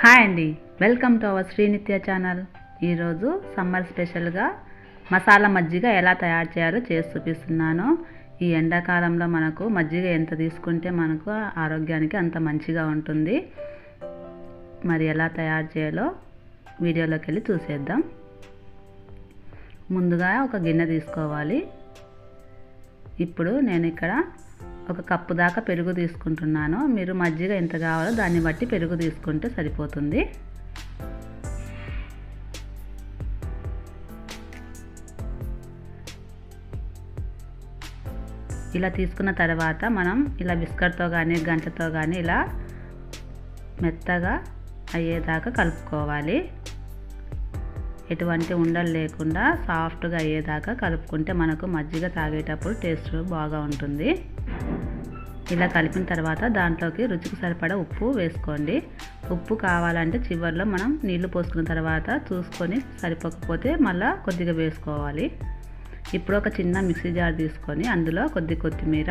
Hi అండి. Welcome to our Srinitya channel. ఈరోజు summer స్పెషల్గా మసాలా మజ్జిగ ఎలా తయారు చేయాలో చేసి చూపిస్తున్నాను. ఈ ఎండాకాలంలో మనకు మజ్జిగ ఎంత తీసుకుంటే మనకు ఆరోగ్యానికి అంత మంచిగా ఉంటుంది. మరి ఎలా తయారు చేయాలో వీడియోలోకి వెళ్ళి చూసేద్దాం. ముందుగా ఒక గిన్నె తీసుకోవాలి. ఇప్పుడు నేను ఇక్కడ ఒక కప్పు దాకా పెరుగు తీసుకుంటున్నాను. మీరు మజ్జిగ ఎంత కావాలో దాన్ని బట్టి పెరుగు తీసుకుంటే సరిపోతుంది. ఇలా తీసుకున్న తర్వాత మనం ఇలా బిస్కట్తో కానీ గంటతో కానీ ఇలా మెత్తగా అయ్యేదాకా కలుపుకోవాలి. ఎటువంటి ఉండలు లేకుండా సాఫ్ట్గా అయ్యేదాకా కలుపుకుంటే మనకు మజ్జిగ తాగేటప్పుడు టేస్ట్ బాగా ఉంటుంది. ఇలా కలిపిన తర్వాత దాంట్లోకి రుచికి సరిపడా ఉప్పు వేసుకోండి. ఉప్పు కావాలంటే చివరిలో మనం నీళ్ళు పోసుకున్న తర్వాత చూసుకొని సరిపోకపోతే మళ్ళీ కొద్దిగా వేసుకోవాలి. ఇప్పుడు ఒక చిన్న మిక్సీ జార్ తీసుకొని అందులో కొద్ది కొత్తిమీర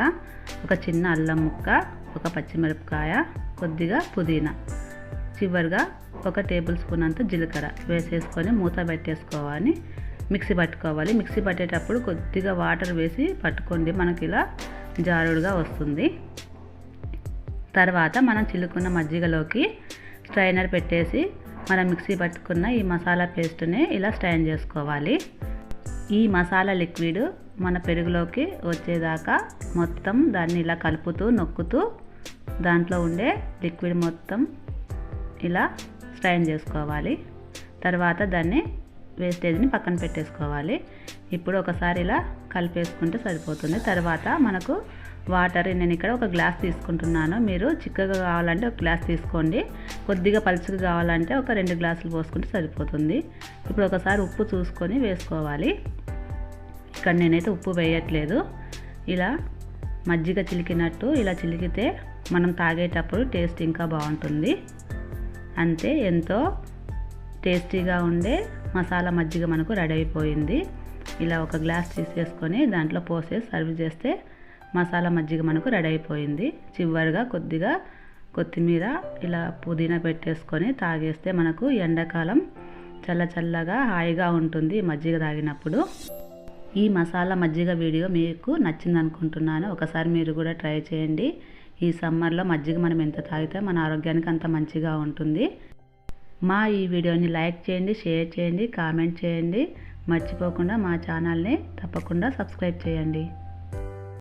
ఒక చిన్న అల్లం ముక్క ఒక పచ్చిమిరపకాయ కొద్దిగా పుదీనా. చివరిగా ఒక టేబుల్ స్పూన్ అంత జీలకర్ర వేసేసుకొని మూత పెట్టేసుకోవాలి. మిక్సీ పట్టుకోవాలి. మిక్సీ పట్టేటప్పుడు కొద్దిగా వాటర్ వేసి పట్టుకోండి. మనకి ఇలా జారుడుగా వస్తుంది. తర్వాత మనం చిలుకున్న మజ్జిగలోకి స్ట్రైనర్ పెట్టేసి మనం మిక్సీ పట్టుకున్న ఈ మసాలా పేస్ట్ని ఇలా స్ట్రైన్ చేసుకోవాలి. ఈ మసాలా లిక్విడ్ మన పెరుగులోకి వచ్చేదాకా మొత్తం దాన్ని ఇలా కలుపుతూ నొక్కుతూ దాంట్లో ఉండే లిక్విడ్ మొత్తం ఇలా స్ట్రైన్ చేసుకోవాలి. తర్వాత దాన్ని వేస్టేజ్ని పక్కన పెట్టేసుకోవాలి. ఇప్పుడు ఒకసారి ఇలా కలిపేసుకుంటే సరిపోతుంది. తర్వాత మనకు వాటర్ నేను ఇక్కడ ఒక గ్లాస్ తీసుకుంటున్నాను. మీరు చిక్కగా కావాలంటే ఒక గ్లాస్ తీసుకోండి. కొద్దిగా పలుచగా కావాలంటే ఒక రెండు గ్లాసులు పోసుకుంటే సరిపోతుంది. ఇప్పుడు ఒకసారి ఉప్పు చూసుకొని వేసుకోవాలి. ఇక్కడ నేనైతే ఉప్పు వేయట్లేదు. ఇలా మజ్జిగ చిలికినట్టు ఇలా చిలికితే మనం తాగేటప్పుడు టేస్ట్ ఇంకా బాగుంటుంది. అంతే ఎంతో టేస్టీగా ఉండే మసాలా మజ్జిగ మనకు రెడీ అయిపోయింది. ఇలా ఒక గ్లాస్ తీసేసుకొని దాంట్లో పోసేసి సర్వ్ చేస్తే మసాలా మజ్జిగ మనకు రెడీ అయిపోయింది. చివరిగా కొద్దిగా కొత్తిమీర ఇలా పుదీనా పెట్టేసుకొని తాగేస్తే మనకు ఎండాకాలం చల్ల చల్లగా హాయిగా ఉంటుంది మజ్జిగ తాగినప్పుడు. ఈ మసాలా మజ్జిగ వీడియో మీకు నచ్చింది అనుకుంటున్నాను ఒకసారి మీరు కూడా ట్రై చేయండి. ఈ సమ్మర్లో మజ్జిగ మనం ఎంత తాగితే మన ఆరోగ్యానికి అంత మంచిగా ఉంటుంది. మా ఈ వీడియోని లైక్ చేయండి షేర్ చేయండి కామెంట్ చేయండి. మర్చిపోకుండా మా ఛానల్ని తప్పకుండా సబ్స్క్రైబ్ చేయండి.